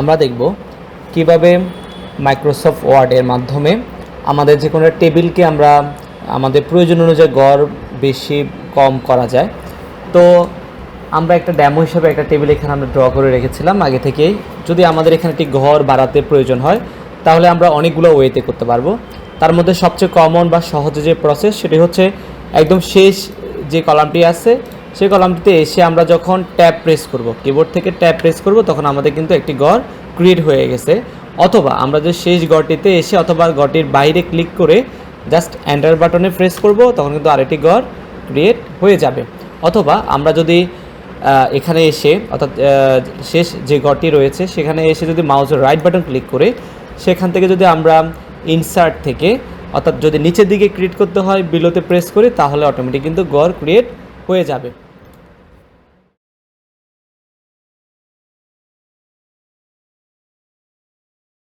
আমরা দেখব কীভাবে মাইক্রোসফট ওয়ার্ডের মাধ্যমে আমাদের যে কোনো টেবিলকে আমরা আমাদের প্রয়োজন অনুযায়ী গড় বেশি কম করা যায়। তো আমরা একটা ড্যামো হিসেবে একটা টেবিল এখানে আমরা ড্র করে রেখেছিলাম আগে থেকেই। যদি আমাদের এখানে একটি ঘর বাড়াতে প্রয়োজন হয়, তাহলে আমরা অনেকগুলো ওয়েতে করতে পারব। তার মধ্যে সবচেয়ে কমন বা সহজে যে প্রসেস সেটি হচ্ছে একদম শেষ যে কলামটি আছে সেই কলামটিতে এসে আমরা যখন ট্যাব প্রেস করব কিবোর্ড থেকে ট্যাব প্রেস করব, তখন আমাদের কিন্তু একটি গড় ক্রিয়েট হয়ে গেছে। অথবা আমরা যে শেষ গড়টিতে এসে অথবা গড়টির বাইরে ক্লিক করে জাস্ট এন্টার বাটনে প্রেস করব, তখন কিন্তু আরেকটি গড় ক্রিয়েট হয়ে যাবে। অথবা আমরা যদি এখানে এসে, অর্থাৎ শেষ যে ঘরটি রয়েছে, সেখানে এসে যদি মাউসের রাইট বাটন ক্লিক করে, সেখান থেকে যদি আমরা ইনসার্ট থেকে, অর্থাৎ যদি নিচের দিকে ক্রিয়েট করতে হয় বিলোতে প্রেস করি, তাহলে অটোমেটিক কিন্তু গড় ক্রিয়েট হয়ে যাবে।